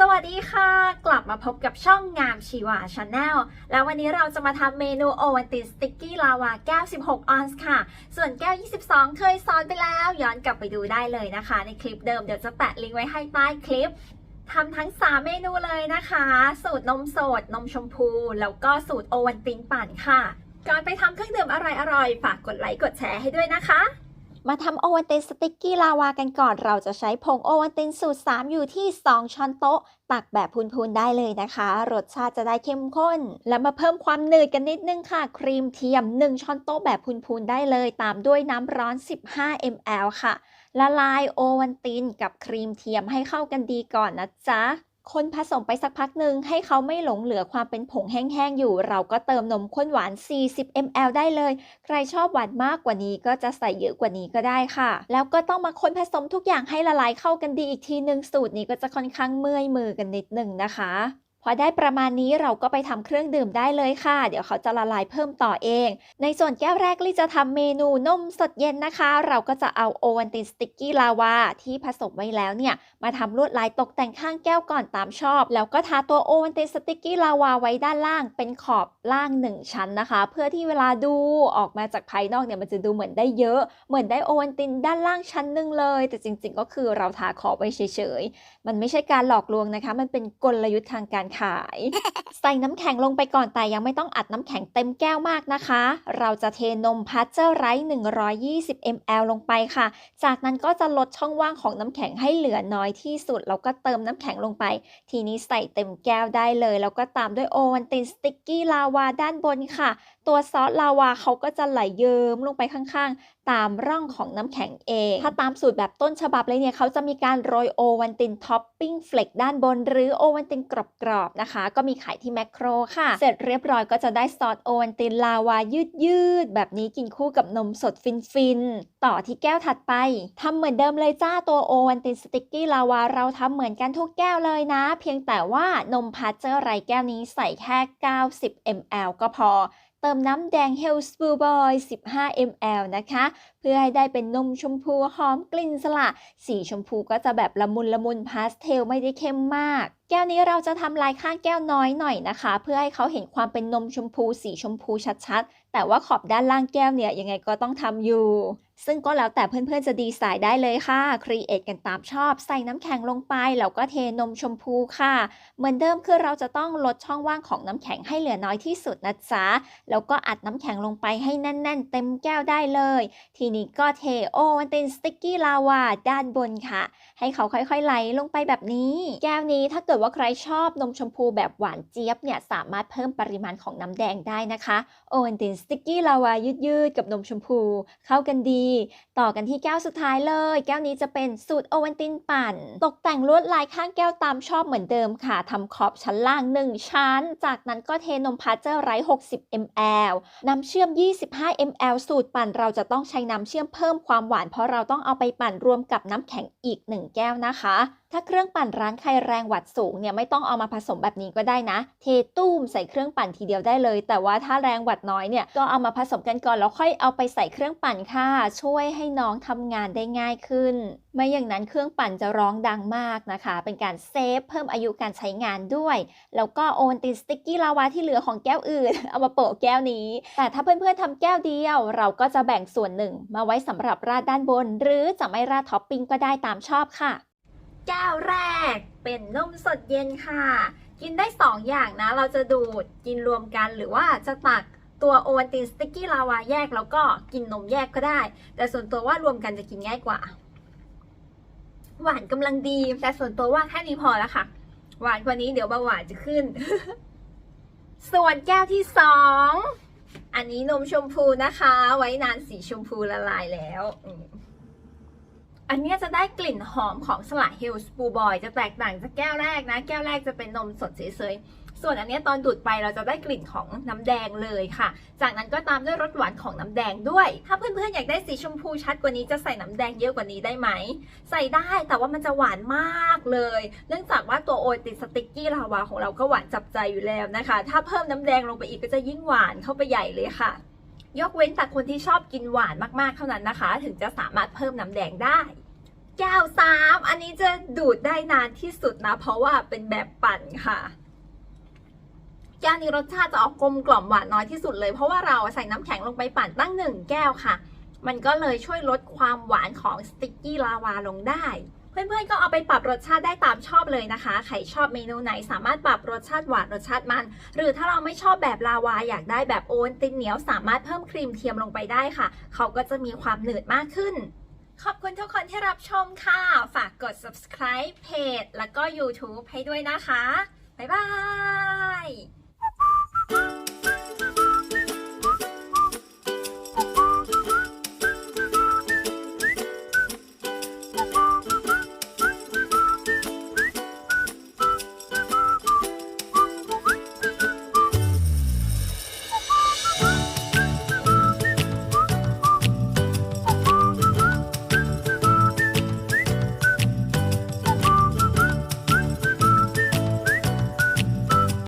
สวัสดีค่ะ กลับมาพบกับช่องงามชีวาชาแนลแล้ววันนี้เราจะมาทำเมนูโอวันติสติกกี้ลาวาแก้ว 16 ออนซ์ค่ะ ส่วนแก้ว 22 เคยสอนไปแล้ว ย้อนกลับไปดูได้เลยนะคะ ในคลิปเดิมเดี๋ยวจะแปะลิงก์ไว้ให้ใต้คลิปทำทั้ง 3 เมนูเลยนะคะ สูตรนมสด นมชมพู แล้วก็สูตรโอวันตินปั่นค่ะ ก่อนไปทำเครื่องดื่มอร่อยๆ ฝากกดไลค์กดแชร์ให้ด้วยนะคะ มาทำโอวัลตินสติกกี้ลาวากันก่อน เราจะใช้ผงโอวัลตินสูตร 3 อยู่ที่ 2 ช้อนโต๊ะ ตักแบบพูนๆได้เลยนะคะ รสชาติจะได้เข้มข้น แล้วมาเพิ่มความหนืดกันนิดนึงค่ะ ครีมเทียม 1 ช้อนโต๊ะแบบพูนๆได้เลย ตามด้วยน้ำร้อน 15 ml ค่ะ ละลายโอวัลตินกับครีมเทียมให้เข้ากันดีก่อนนะจ๊ะ คนผสมไปสักพักหนึ่งให้เขาไม่หลงเหลือความเป็นผงแห้งๆอยู่ เราก็เติมนมข้นหวาน 40 ml ได้เลย ใครชอบหวานมากกว่านี้ก็จะใส่เยอะกว่านี้ก็ได้ค่ะ แล้วก็ต้องมาคนผสมทุกอย่างให้ละลายเข้ากันดีอีกทีหนึ่งสูตรนี้ก็จะค่อนข้างเมื่อยมือกันนิดหนึ่งนะคะ พอได้ประมาณนี้เราก็ไปทำเครื่องดื่มได้เลยค่ะ เดี๋ยวเขาจะละลายเพิ่มต่อเอง ในส่วนแก้วแรกลี่จะทำเมนูนมสดเย็นนะคะ เราก็จะเอาโอวันตินสติกกี้ลาวาที่ผสมไว้แล้วเนี่ย มาทำลวดลายตกแต่งข้างแก้วก่อนตามชอบ แล้วก็ทาตัวโอวันตินสติกกี้ลาวาไว้ด้านล่างเป็นขอบล่าง1ชั้นนะคะ เพื่อที่เวลาดูออกมาจากภายนอกเนี่ยมันจะดูเหมือนได้เยอะ เหมือนได้โอวันตินด้านล่างชั้นหนึ่งเลย แต่จริง ๆ ก็คือเราทาขอบไว้เฉยๆมันไม่ใช่การหลอกลวงนะคะ มันเป็นกลยุทธ์ทางการขาย ใส่น้ำแข็งลงไปก่อนแต่ยังไม่ต้องอัดน้ำแข็งเต็มแก้วมากนะคะ เราจะเทนมพัชเจอร์ไรท์120 ml ลงไปค่ะ จากนั้นก็จะลดช่องว่างของน้ำแข็งให้เหลือน้อยที่สุด แล้วก็เติมน้ำแข็งลงไป ทีนี้ใส่เต็มแก้วได้เลย แล้วก็ตามด้วยโอวันตินสติกกี้ลาวาด้านบนค่ะ ตัวซอสลาวาเขาก็จะไหลเยิ้มลงไปข้างๆ ตามร่องของน้ำแข็งเอง ถ้าตามสูตรแบบต้นฉบับเลยเนี่ยเขาจะมีการโรยโอวันตินท็อปปิ้งเฟลกด้านบน หรือโอวันตินกรอบๆนะคะ ก็มีขายที่แมคโครค่ะ เสร็จเรียบร้อยก็จะได้ซอสโอวันตินลาวายืดๆแบบนี้กินคู่กับนมสดฟินๆต่อที่แก้วถัดไปทำเหมือนเดิมเลยจ้าตัวโอวันตินสติกกี้ลาวาเราทำเหมือนกันทุกแก้วเลยนะ เพียงแต่ว่านมพาเจอร์ไรแก้วนี้ใส่แค่ 90 ml ก็พอเติมน้ำแดง h e l l s b o o Boy 15 ml นะคะ พื่อให้ได้เป็นนมชมพูหอมกลิ่นสละสีชมพูก็จะแบบละมุนละมุนพาสเทลไม่ได้เข้มมาก แก้วนี้เราจะทำลายข้างแก้วน้อยหน่อยนะคะ เพื่อให้เขาเห็นความเป็นนมชมพูสีชมพูชัดๆ แต่ว่าขอบด้านล่างแก้วเนี่ยยังไงก็ต้องทำอยู่ ซึ่งก็แล้วแต่เพื่อนๆจะดีไซน์ได้เลยค่ะครีเอทกันตามชอบ ใส่น้ำแข็งลงไปแล้วก็เทนมชมพูค่ะ เหมือนเดิมคือเราจะต้องลดช่องว่างของน้ำแข็งให้เหลือน้อยที่สุดนะจ๊ะแล้วก็อัดน้ำแข็งลงไปให้แน่น ๆ เต็มแก้วได้เลยทีนี้ก็เทโอวันตินสติกกี้ลาวาด้านบนค่ะ ให้เขาค่อยๆไหลลงไปแบบนี้ แก้วนี้ถ้าเกิดว่าใครชอบนมชมพูแบบหวานเจี๊ยบเนี่ยสามารถเพิ่มปริมาณของน้ำแดงได้นะคะโอวันตินสติกกี้ลาวายืดๆกับนมชมพู เข้ากันดี ต่อกันที่แก้วสุดท้ายเลย แก้วนี้จะเป็นสูตรโอวันตินปั่น ตกแต่งลวดลายข้างแก้วตามชอบเหมือนเดิมค่ะทำขอบชั้นล่าง 1 ชั้น จากนั้นก็เทนมพาเจอร์ไรท์60 ml น้ำเชื่อม 25 ml สูตรปั่นเราจะต้องใช้น้ำเชื่อมเพิ่มความหวาน เพราะเราต้องเอาไปปั่นรวมกับน้ำแข็งอีก 1 แก้วนะคะถ้าเครื่องปั่นร้านใครแรงวัดสูงเนี่ยไม่ต้องเอามาผสมแบบนี้ก็ได้นะ เทตุ้มใส่เครื่องปั่นทีเดียวได้เลย แต่ว่าถ้าแรงวัดน้อยเนี่ยก็เอามาผสมกันก่อนแล้วค่อยเอาไปใส่เครื่องปั่นค่ะ ช่วยให้น้องทำงานได้ง่ายขึ้น ไม่อย่างนั้นเครื่องปั่นจะร้องดังมากนะคะ เป็นการเซฟเพิ่มอายุการใช้งานด้วย แล้วก็โอนตินสติกกี้ลาวาที่เหลือของแก้วอื่น เอามาโปะแก้วนี้ แต่ถ้าเพื่อนๆทำแก้วเดียว เราก็จะแบ่งส่วนหนึ่ง มาไว้สำหรับราดด้านบน หรือจะไม่ราดท็อปปิ้งก็ได้ตามชอบค่ะ แก้วแรกเป็นนมสดเย็นค่ะ กินได้ 2 อย่างนะ เราจะดูดกินรวมกันหรือว่าจะตักตัวโอวัลตินสติกกี้ลาวาแยกแล้วก็กินนมแยกก็ได้ แต่ส่วนตัวว่ารวมกันจะกินง่ายกว่า หวานกำลังดี แต่ส่วนตัวว่าแค่นี้พอแล้วค่ะ หวานกว่านี้เดี๋ยวเบาหวานจะขึ้น ส่วนแก้วที่สองอันนี้นมชมพูนะคะ ไว้นานสีชมพูละลายแล้ว อันนี้จะได้กลิ่นหอมของสละฮิลส์บูบอยจะแตกต่างจากแก้วแรกนะ แก้วแรกจะเป็นนมสดเฉยๆ ส่วนอันนี้ตอนดูดไปเราจะได้กลิ่นของน้ำแดงเลยค่ะ จากนั้นก็ตามด้วยรสหวานของน้ำแดงด้วย ถ้าเพื่อนๆอยากได้สีชมพูชัดกว่านี้จะใส่น้ำแดงเยอะกว่านี้ได้ไหม ใส่ได้แต่ว่ามันจะหวานมากเลย เนื่องจากว่าตัวโอติสติกกี้ลาวาของเราก็หวานจับใจอยู่แล้วนะคะ ถ้าเพิ่มน้ำแดงลงไปอีกก็จะยิ่งหวานเข้าไปใหญ่เลยค่ะ ยกเว้นแต่คนที่ชอบกินหวานมากๆเท่านั้นนะคะ ถึงจะสามารถเพิ่มน้ำแดงได้ แก้วสามอันนี้จะดูดได้นานที่สุดนะ เพราะว่าเป็นแบบปั่นค่ะแก้วนี้รสชาติจะออกกลมกล่อมหวานน้อยที่สุดเลย เพราะว่าเราใส่น้ำแข็งลงไปปั่นตั้งหนึ่งแก้วค่ะ มันก็เลยช่วยลดความหวานของสติกกี้ลาวาลงได้ เพื่อนๆก็เอาไปปรับรสชาติได้ตามชอบเลยนะคะ ใครชอบเมนูไหนสามารถปรับรสชาติหวานรสชาติมัน หรือถ้าเราไม่ชอบแบบลาวาอยากได้แบบโอนตินเหนียวสามารถเพิ่มครีมเทียมลงไปได้ค่ะ เขาก็จะมีความหนืดมากขึ้นขอบคุณทุกคนที่รับชมค่ะ ฝากกด subscribe เพจ แล้วก็ YouTube ให้ด้วยนะคะ บ๊ายบาย